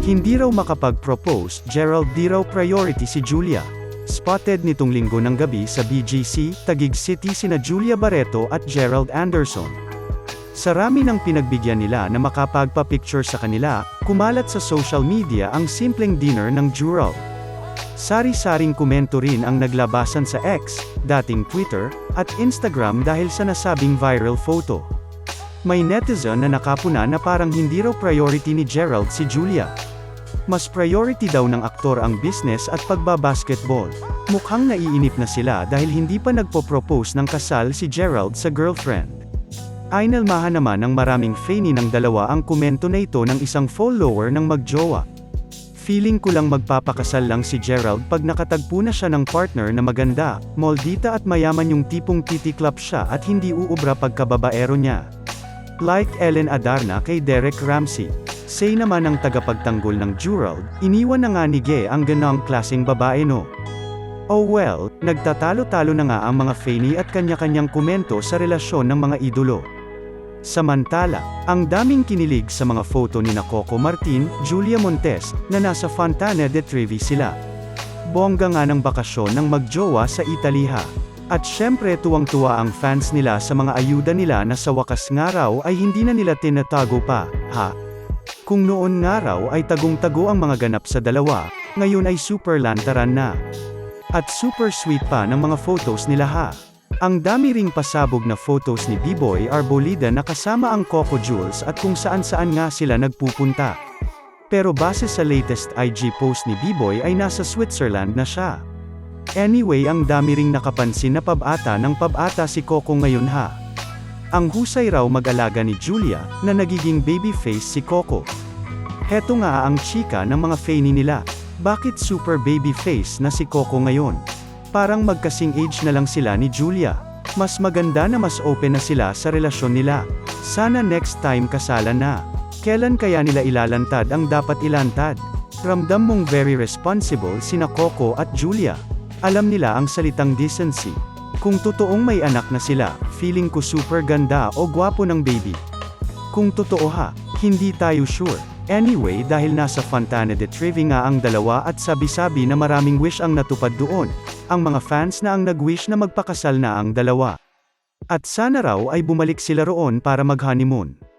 Hindi raw makapag-propose, Gerald di raw priority si Julia. Spotted nitong linggo ng gabi sa BGC, Taguig City sina Julia Barreto at Gerald Anderson. Sa rami ng pinagbigyan nila na makapagpa-picture sa kanila, kumalat sa social media ang simpleng dinner ng Gerald. Sari-saring komento rin ang naglabasan sa X, dating Twitter, at Instagram dahil sa nasabing viral photo. May netizen na nakapuna na parang hindi raw priority ni Gerald si Julia. Mas priority daw ng aktor ang business at pagbabasketball. Mukhang naiinip na sila dahil hindi pa nagpo-propose ng kasal si Gerald sa girlfriend. Ainalmahan naman ng maraming fanny ng dalawa ang komento na ito ng isang follower ng magjowa. Feeling ko lang magpapakasal lang si Gerald pag nakatagpo na siya ng partner na maganda, moldita at mayaman yung tipong titiklap siya at hindi uubra pagkababaero niya. Like Ellen Adarna kay Derek Ramsey. Say naman ng tagapagtanggol ng Gerald, iniwan na nga ni Gay ang ganang klaseng babae no. Oh well, nagtatalo-talo na nga ang mga fanny at kanya-kanyang komento sa relasyon ng mga idolo. Samantala, ang daming kinilig sa mga photo ni na Coco Martin, Julia Montes, na nasa Fontana de Trevi sila. Bongga nga ng bakasyon ng magjowa sa Italiha. At syempre tuwang-tuwa ang fans nila sa mga ayuda nila na sa wakas nga raw ay hindi na nila tinatago pa, ha? Kung noon nga raw ay tagong-tago ang mga ganap sa dalawa, ngayon ay super lantaran na. At super sweet pa ng mga photos nila ha. Ang dami ring pasabog na photos ni B-Boy Arbolida na kasama ang Coco Jules at kung saan-saan nga sila nagpupunta. Pero base sa latest IG post ni B-Boy ay nasa Switzerland na siya. Anyway ang dami ring nakapansin na pabata ng pabata si Coco ngayon ha. Ang husay raw mag-alaga ni Julia, na nagiging baby face si Coco. Heto nga ang chika ng mga fanny nila. Bakit super baby face na si Coco ngayon? Parang magkasing age na lang sila ni Julia. Mas maganda na mas open na sila sa relasyon nila. Sana next time kasalan na. Kailan kaya nila ilalantad ang dapat ilantad? Ramdam mong very responsible sina Coco at Julia. Alam nila ang salitang decency. Kung totoong may anak na sila, feeling ko super ganda o gwapo ng baby. Kung totoo ha, hindi tayo sure. Anyway dahil nasa Fontana de Trevi nga ang dalawa at sabi-sabi na maraming wish ang natupad doon, ang mga fans na ang nag-wish na magpakasal na ang dalawa. At sana raw ay bumalik sila roon para mag-honeymoon.